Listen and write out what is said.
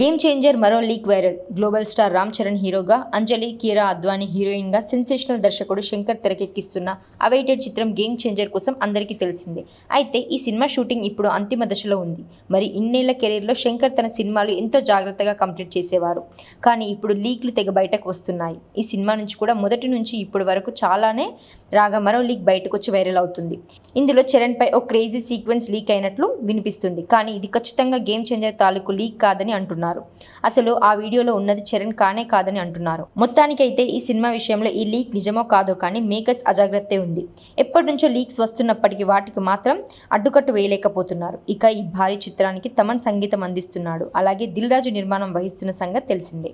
Game changer మరో leak viral global star Ram Charan హీరోగా అంజలి కీరా అద్వానీ హీరోయిన్గా సెన్సేషనల్ దర్శకుడు శంకర్ తెరకెక్కిస్తున్న అవైటెడ్ చిత్రం గేమ్ చేంజర్ కోసం అందరికీ తెలిసిందే. అయితే ఈ సినిమా షూటింగ్ ఇప్పుడు అంతిమ దశలో ఉంది. మరి ఇన్నేళ్ళ కెరీర్లో శంకర్ తన సినిమాలు ఎంతో జాగ్రత్తగా కంప్లీట్ చేసేవారు. కానీ ఇప్పుడు లీక్లు తెగ బయటకు వస్తున్నాయి. ఈ సినిమా నుంచి కూడా మొదటి నుంచి ఇప్పటి వరకు చాలానే రాగా మరో లీక్ బయటకు వచ్చి వైరల్ అవుతుంది. ఇందులో చరణ్పై ఓ క్రేజీ సీక్వెన్స్ లీక్ అయినట్లు వినిపిస్తుంది. కానీ ఇది ఖచ్చితంగా గేమ్ చేంజర్ తాలూకు లీక్ కాదని అంటున్నారు. అసలు ఆ వీడియోలో ఉన్నది చరణ్ కానే కాదని అంటున్నారు. మొత్తానికైతే ఈ సినిమా విషయంలో ఈ లీక్ నిజమో కాదో కానీ మేకర్స్ అజాగ్రత్తే ఉంది. ఎప్పటి నుంచో లీక్స్ వస్తున్నప్పటికీ వాటికి మాత్రం అడ్డుకట్టు వేయలేకపోతున్నారు. ఇక ఈ భారీ చిత్రానికి తమన్ సంగీతం అందిస్తున్నాడు. అలాగే దిల్ రాజు నిర్మాణం వహిస్తున్న సంగతి తెలిసిందే.